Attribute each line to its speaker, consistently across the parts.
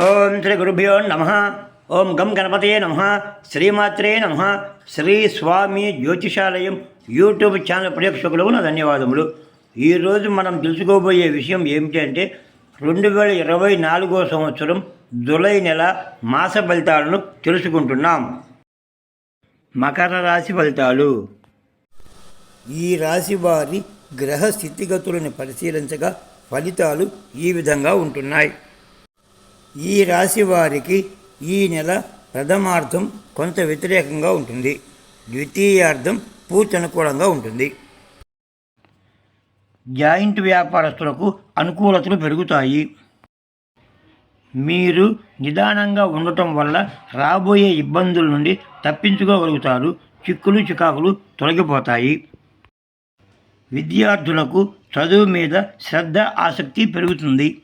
Speaker 1: ఓం శ్రీ గురుభ్యో నమ. ఓం గం గణపతయే నమ. శ్రీమాత్రే నమ. శ్రీ స్వామి జ్యోతిషాలయం యూట్యూబ్ ఛానల్ ప్రేక్షకులకు నా ధన్యవాదములు. ఈరోజు మనం తెలుసుకోబోయే విషయం ఏమిటంటే రెండు వేల ఇరవై నాలుగో సంవత్సరం జులై నెల మాస ఫలితాలను తెలుసుకుంటున్నాం. మకర రాశి ఫలితాలు. ఈ రాశి వారి గ్రహ స్థితిగతులను పరిశీలించగా ఫలితాలు ఈ విధంగా ఉంటున్నాయి. ఈ రాశి వారికి ఈ నెల ప్రథమార్థం కొంత వ్యతిరేకంగా ఉంటుంది. ద్వితీయార్థం పూర్తి అనుకూలంగా ఉంటుంది. జాయింట్ వ్యాపారస్తులకు అనుకూలతలు పెరుగుతాయి. మీరు నిదానంగా ఉండటం వల్ల రాబోయే ఇబ్బందుల నుండి తప్పించుకోగలుగుతారు. చిక్కులు చికాకులు తొలగిపోతాయి. విద్యార్థులకు చదువు మీద శ్రద్ధ ఆసక్తి పెరుగుతుంది.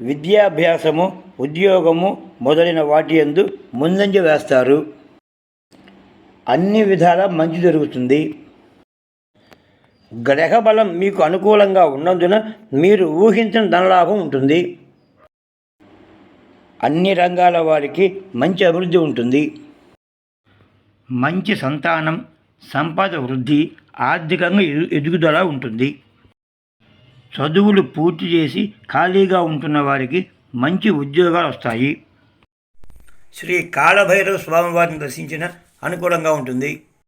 Speaker 1: విద్యాభ్యాసము ఉద్యోగము మొదలైన వాటి యందు ముందంజ వేస్తారు. అన్ని విధాల మంచి జరుగుతుంది. గ్రహబలం మీకు అనుకూలంగా ఉన్నందున మీరు ఊహించిన ధనలాభం ఉంటుంది. అన్ని రంగాల వారికి మంచి అభివృద్ధి ఉంటుంది. మంచి సంతానం సంపద వృద్ధి ఆర్థికంగా ఎదు- ఎదుగుదల ఉంటుంది. చదువులు పూర్తి చేసి ఖాళీగా ఉంటున్న వారికి మంచి ఉద్యోగాలు వస్తాయి. శ్రీ కాళభైరవ స్వామివారిని దర్శించిన అనుకూలంగా ఉంటుంది.